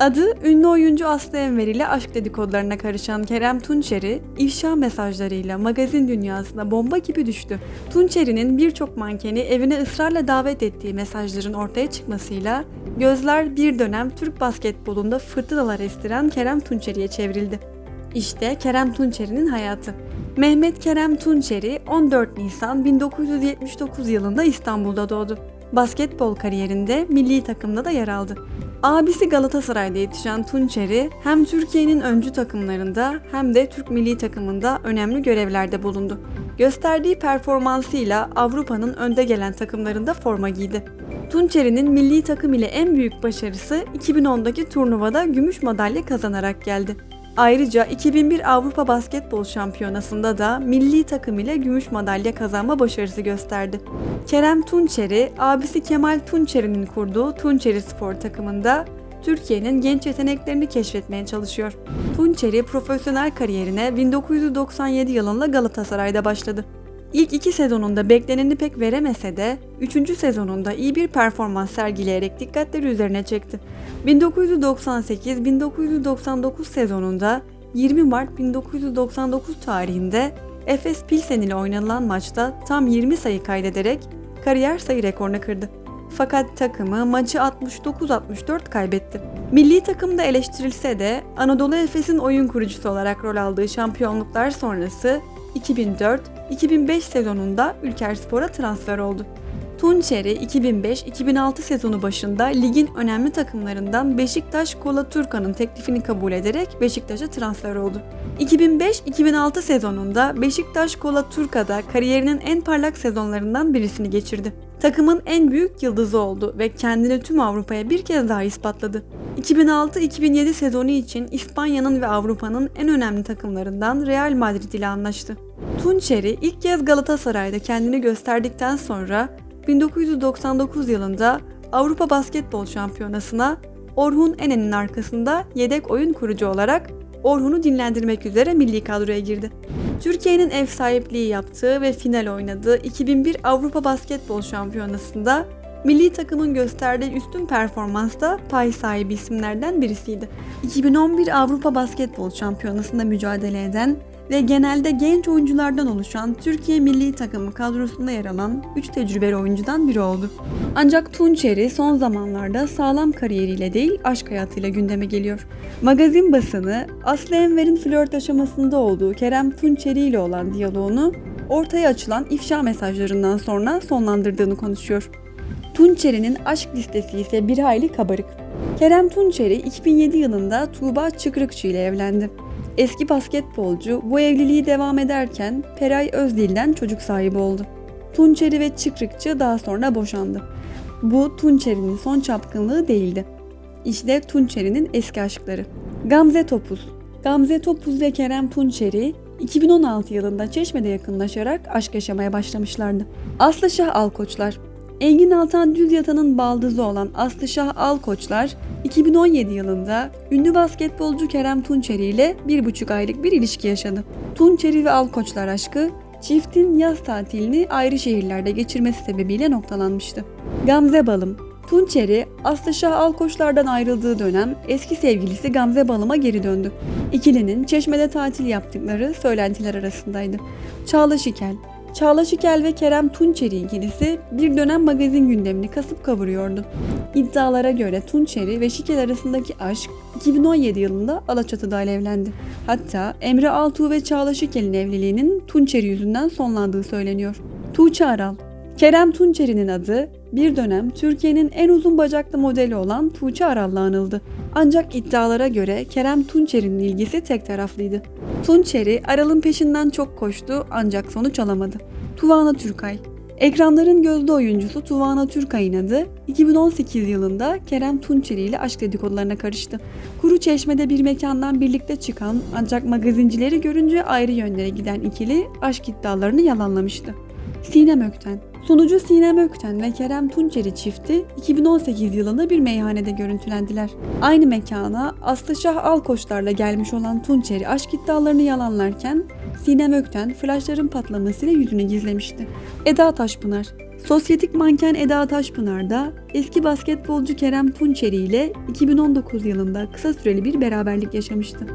Adı ünlü oyuncu Aslı Enver ile aşk dedikodularına karışan Kerem Tunçeri, ifşa mesajlarıyla magazin dünyasına bomba gibi düştü. Tunçeri'nin birçok mankeni evine ısrarla davet ettiği mesajların ortaya çıkmasıyla gözler bir dönem Türk basketbolunda fırtınalar estiren Kerem Tunçeri'ye çevrildi. İşte Kerem Tunçeri'nin hayatı. Mehmet Kerem Tunçeri 14 Nisan 1979 yılında İstanbul'da doğdu. Basketbol kariyerinde milli takımda da yer aldı. Abisi Galatasaray'da yetişen Tunçeri hem Türkiye'nin öncü takımlarında hem de Türk milli takımında önemli görevlerde bulundu. Gösterdiği performansıyla Avrupa'nın önde gelen takımlarında forma giydi. Tunçeri'nin milli takım ile en büyük başarısı 2010'daki turnuvada gümüş madalya kazanarak geldi. Ayrıca 2001 Avrupa Basketbol Şampiyonası'nda da milli takım ile gümüş madalya kazanma başarısı gösterdi. Kerem Tunçeri, abisi Kemal Tunçeri'nin kurduğu Tunçeri Spor takımında Türkiye'nin genç yeteneklerini keşfetmeye çalışıyor. Tunçeri profesyonel kariyerine 1997 yılında Galatasaray'da başladı. İlk iki sezonunda bekleneni pek veremese de 3. sezonunda iyi bir performans sergileyerek dikkatleri üzerine çekti. 1998-1999 sezonunda 20 Mart 1999 tarihinde Efes Pilsen ile oynanılan maçta tam 20 sayı kaydederek kariyer sayı rekorunu kırdı. Fakat takımı maçı 69-64 kaybetti. Milli takımda eleştirilse de Anadolu Efes'in oyun kurucusu olarak rol aldığı şampiyonluklar sonrası 2004-2005 sezonunda Ülkerspor'a transfer oldu. Tunçeri 2005-2006 sezonu başında ligin önemli takımlarından Beşiktaş Kola Turkan'ın teklifini kabul ederek Beşiktaş'a transfer oldu. 2005-2006 sezonunda Beşiktaş Kola Turka'da kariyerinin en parlak sezonlarından birisini geçirdi. Takımın en büyük yıldızı oldu ve kendini tüm Avrupa'ya bir kez daha ispatladı. 2006-2007 sezonu için İspanya'nın ve Avrupa'nın en önemli takımlarından Real Madrid ile anlaştı. Tunçeri ilk kez Galatasaray'da kendini gösterdikten sonra 1999 yılında Avrupa Basketbol Şampiyonası'na Orhun Enen'in arkasında yedek oyun kurucu olarak Orhun'u dinlendirmek üzere milli kadroya girdi. Türkiye'nin ev sahipliği yaptığı ve final oynadığı 2001 Avrupa Basketbol Şampiyonası'nda milli takımın gösterdiği üstün performansta pay sahibi isimlerden birisiydi. 2011 Avrupa Basketbol Şampiyonası'nda mücadele eden ve genelde genç oyunculardan oluşan Türkiye milli takımı kadrosunda yer alan 3 tecrübeli oyuncudan biri oldu. Ancak Tunçeri son zamanlarda sağlam kariyeriyle değil aşk hayatıyla gündeme geliyor. Magazin basını Aslı Enver'in flört aşamasında olduğu Kerem Tunçeri ile olan diyaloğunu ortaya açılan ifşa mesajlarından sonra sonlandırdığını konuşuyor. Tunçeri'nin aşk listesi ise bir hayli kabarık. Kerem Tunçeri 2007 yılında Tuğba Çıkrıkçı ile evlendi. Eski basketbolcu bu evliliği devam ederken Peray Özdil'den çocuk sahibi oldu. Tunçeri ve Çıkrıkçı daha sonra boşandı. Bu Tunçeri'nin son çapkınlığı değildi. İşte Tunçeri'nin eski aşkları. Gamze Topuz Gamze Topuz ve Kerem Tunçeri 2016 yılında Çeşme'de yakınlaşarak aşk yaşamaya başlamışlardı. Aslı Şah Alkoçlar Engin Altan Düz Yatan'ın baldızı olan Aslı Şah Alkoçlar 2017 yılında ünlü basketbolcu Kerem Tunçeri ile bir buçuk aylık bir ilişki yaşadı. Tunçeri ve Alkoçlar aşkı çiftin yaz tatilini ayrı şehirlerde geçirmesi sebebiyle noktalanmıştı. Gamze Balım Tunçeri, Aslı Şah Alkoçlar'dan ayrıldığı dönem eski sevgilisi Gamze Balım'a geri döndü. İkilinin Çeşme'de tatil yaptıkları söylentiler arasındaydı. Çağla Şikel Çağla Şikel ve Kerem Tunçeri ikilisi bir dönem magazin gündemini kasıp kavuruyordu. İddialara göre Tunçeri ve Şikel arasındaki aşk 2017 yılında Alaçatı'da alevlendi. Hatta Emre Altuğ ve Çağla Şikel'in evliliğinin Tunçeri yüzünden sonlandığı söyleniyor. Tuğçe Aral Kerem Tunçeri'nin adı bir dönem Türkiye'nin en uzun bacaklı modeli olan Tuğçe Aral'la anıldı. Ancak iddialara göre Kerem Tunçeri'nin ilgisi tek taraflıydı. Tunçeri Aral'ın peşinden çok koştu ancak sonuç alamadı. Tuvana Türkay Ekranların gözde oyuncusu Tuvana Türkay'ın adı 2018 yılında Kerem Tunçeri ile aşk dedikodularına karıştı. Kuru Çeşme'de bir mekandan birlikte çıkan ancak magazincileri görünce ayrı yönlere giden ikili aşk iddialarını yalanlamıştı. Sinem Ökten Sunucu Sinem Ökten ve Kerem Tunçeri çifti 2018 yılında bir meyhanede görüntülendiler. Aynı mekana Aslı Şah Alkoçlarla gelmiş olan Tunçeri aşk iddialarını yalanlarken Sinem Ökten flaşların patlamasıyla yüzünü gizlemişti. Eda Taşpınar Sosyetik manken Eda Taşpınar da eski basketbolcu Kerem Tunçeri ile 2019 yılında kısa süreli bir beraberlik yaşamıştı.